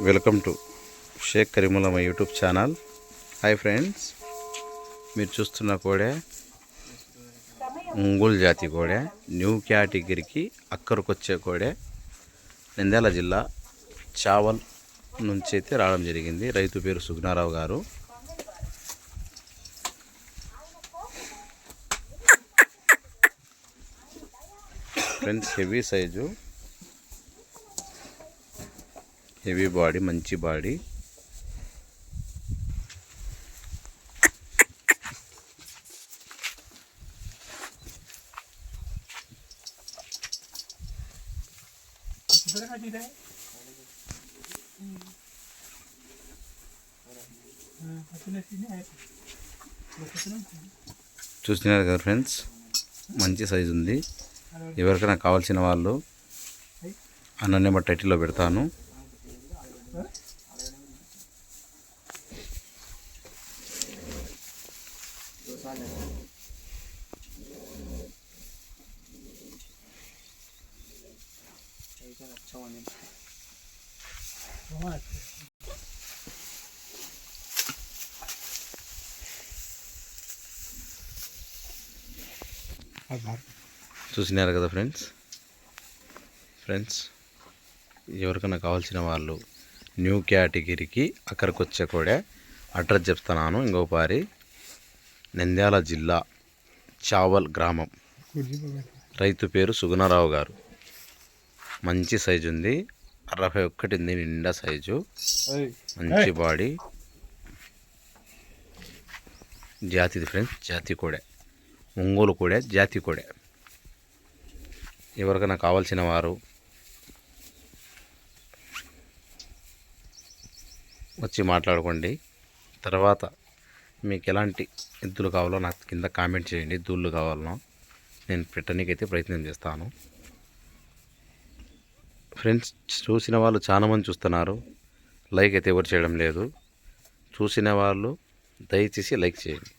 Welcome to Shaik Kareemulla my YouTube channel. Hi friends మీరు చూస్తున్న కోడే ఒంగోలు జాతి కోడే న్యూ కేటగిరీకి అక్కడికొచ్చే కోడే నంద్యాల జిల్లా చావల్ నుంచి అయితే రావడం జరిగింది. రైతు పేరు సుగ్నారావు గారు. Friends heavy size heavy body మంచి బాడీ. చూస్తున్నారు కదా ఫ్రెండ్స్? మంచి సైజు ఉంది. ఎవరికైనా కావాల్సిన వాళ్ళు అన్న నెంబర్ టైటిల్లో పెడతాను. చూసినారు కదా ఫ్రెండ్స్? ఫ్రెండ్స్ ఎవరికైనా కావాల్సిన వాళ్ళు న్యూ కేటగిరీకి అక్కడికి వచ్చే కూడా అడ్రస్ చెప్తున్నాను. ఇంకో పారి నంద్యాల జిల్లా చావల్ గ్రామం. రైతు పేరు సుగుణరావు గారు. మంచి సైజు ఉంది. అరవై ఒక్కటి ఉంది నిండా సైజు. మంచి బాడీ. జాతిది ఫ్రెండ్స్ జాతి కూడా. ఒంగోలు కూడా జాతి కూడా. ఎవరికైనా కావాల్సిన వారు వచ్చి మాట్లాడుకోండి. తర్వాత మీకు ఎలాంటి ఎద్దులు కావాలో నాకు కింద కామెంట్ చేయండి. దూళ్ళు కావాలనో నేను పెట్టనీకైతే ప్రయత్నం చేస్తాను. ఫ్రెండ్స్ చూసిన వాళ్ళు చాలామంది చూస్తున్నారు. లైక్ అయితే ఎవరు చేయడం లేదు. చూసిన వాళ్ళు దయచేసి లైక్ చేయండి.